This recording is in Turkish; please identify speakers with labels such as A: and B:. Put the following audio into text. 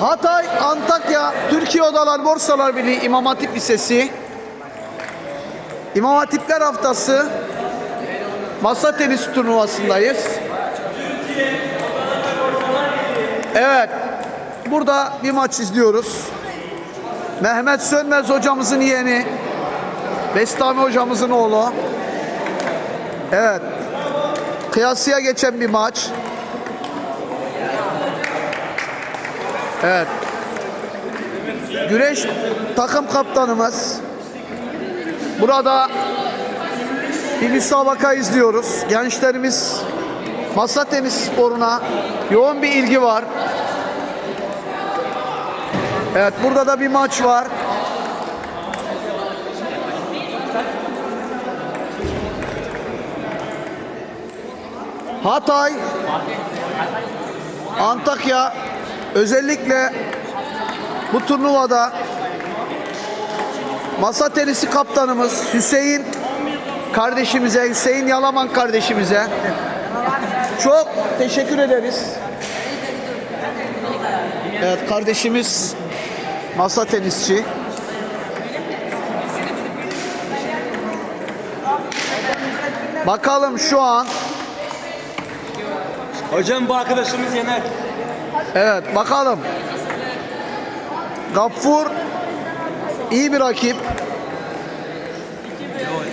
A: Hatay, Antakya, Türkiye Odalar Borsalar Birliği İmam Hatip Lisesi İmam Hatipler Haftası Masa tenisi turnuvasındayız. Evet. Burada bir maç izliyoruz. Mehmet Sönmez hocamızın yeğeni. Bestami hocamızın oğlu. Evet. Kıyasıya geçen bir maç. Evet. Güreş takım kaptanımız. Burada bir müsabaka izliyoruz. Gençlerimiz masa tenisi sporuna yoğun bir ilgi var. Evet burada da bir maç var. Hatay, Antakya özellikle bu turnuvada masa tenisi kaptanımız Hüseyin kardeşimize, Hüseyin Yalaman kardeşimize çok teşekkür ederiz. Evet kardeşimiz masa tenisçi. Bakalım şu an
B: Hocam bu arkadaşımız yener.
A: Evet bakalım. Gaffur iyi bir rakip.